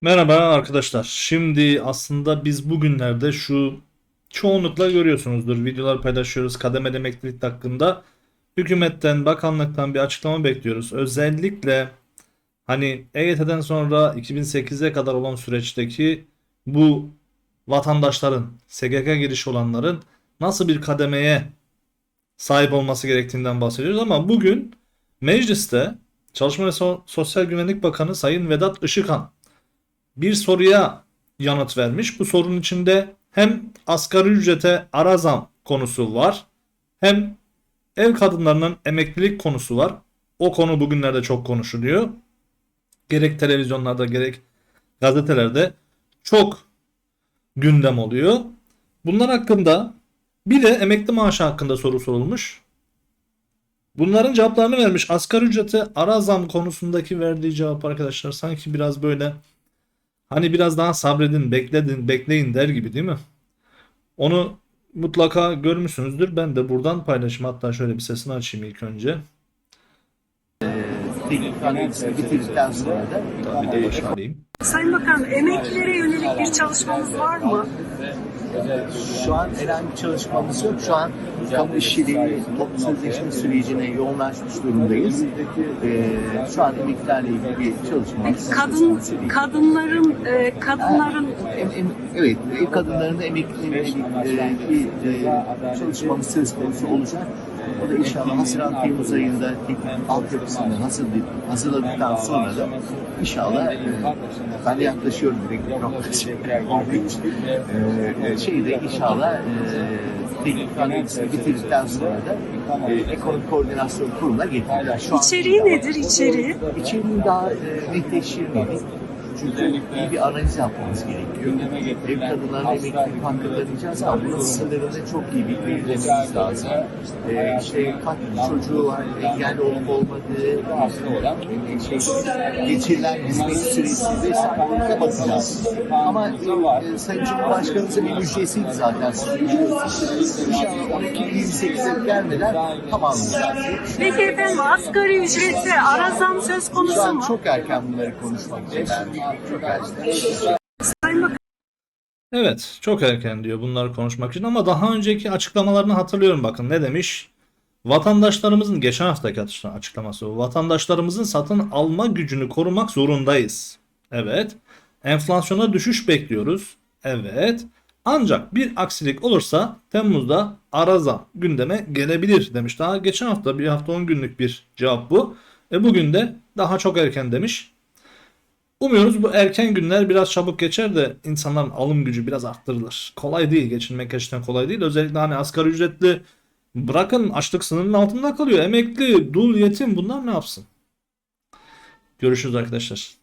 Merhaba arkadaşlar. Şimdi aslında biz bugünlerde şu çoğunlukla görüyorsunuzdur. Videolar paylaşıyoruz kademeli emeklilik hakkında. Hükümetten, bakanlıktan bir açıklama bekliyoruz. Özellikle hani EYT'den sonra 2008'e kadar olan süreçteki bu vatandaşların, SGK giriş olanların nasıl bir kademeye sahip olması gerektiğinden bahsediyoruz ama bugün mecliste Çalışma ve So- Sosyal Güvenlik Bakanı Sayın Vedat Işıkhan bir soruya yanıt vermiş. Bu sorunun içinde hem asgari ücrete ara zam konusu var hem ev kadınlarının emeklilik konusu var. O konu bugünlerde çok konuşuluyor. Gerek televizyonlarda gerek gazetelerde çok gündem oluyor. Bunlar hakkında bir de emekli maaşı hakkında soru sorulmuş. Bunların cevaplarını vermiş. Asgari ücrete ara zam konusundaki verdiği cevap arkadaşlar sanki biraz böyle Hani biraz daha sabredin, bekledin, bekleyin der gibi değil mi? Onu mutlaka görmüşsünüzdür. Ben de buradan paylaşayım. Hatta şöyle bir sesini açayım ilk önce. bitirdikten sonra da. Sayın Bakan, emeklilere yönelik bir çalışmamız var mı? Şu an herhangi bir çalışmamız yok. Şu an kamu işçiliği toplu sözleşme sürecine yoğunlaşmış durumdayız. Ee, şu an emeklilerle ilgili bir çalışmamız. Kadın kadınların e, kadınların Em- em- evet, ev kadınlarının emeklilerine ilgili e, e, çalışmamız söz konusu olacak. O da inşallah Haziran Temmuz ayında teknik altyapısını hazırlayıp, hazırladıktan sonra da inşallah e, ben yaklaşıyorum direkt e, e, şeyde inşallah e, teknik analizini bitirdikten sonra da e, ekonomik koordinasyon kuruluna getireceğiz. Şu an- içeriği nedir içeriği? İçeriğini daha e, netleştirmedik. Çünkü iyi bir analiz yapmamız gerekiyor. Ev kadınlarının emeklilik hakkı arayacağız ama bunun sınırını çok iyi bir belirlememiz lazım. Ee, işte kaç çocuğu var, engelli olup olmadığı, e, şey, geçirilen hizmet süresi vesaire bakacağız. Ama e, Sayın Cumhurbaşkanımızın bir müjdesiydi zaten. Siz biliyorsunuz. İnşallah 12-28'e gelmeden tamamlayacağız. Peki efendim asgari ücrete ara zam söz Şu konusu an mu? çok erken bunları konuşmak için. Evet, çok erken diyor bunları konuşmak için ama daha önceki açıklamalarını hatırlıyorum bakın ne demiş? Vatandaşlarımızın geçen haftaki açıkla- açıklaması. Vatandaşlarımızın satın alma gücünü korumak zorundayız. Evet. Enflasyona düşüş bekliyoruz. Evet. Ancak bir aksilik olursa Temmuz'da ara zam gündeme gelebilir demiş. Daha geçen hafta bir hafta 10 günlük bir cevap bu. E bugün de daha çok erken demiş. Umuyoruz bu erken günler biraz çabuk geçer de insanların alım gücü biraz arttırılır. Kolay değil geçinmek gerçekten kolay değil. Özellikle hani asgari ücretli bırakın açlık sınırının altında kalıyor. Emekli, dul, yetim bunlar ne yapsın? Görüşürüz arkadaşlar.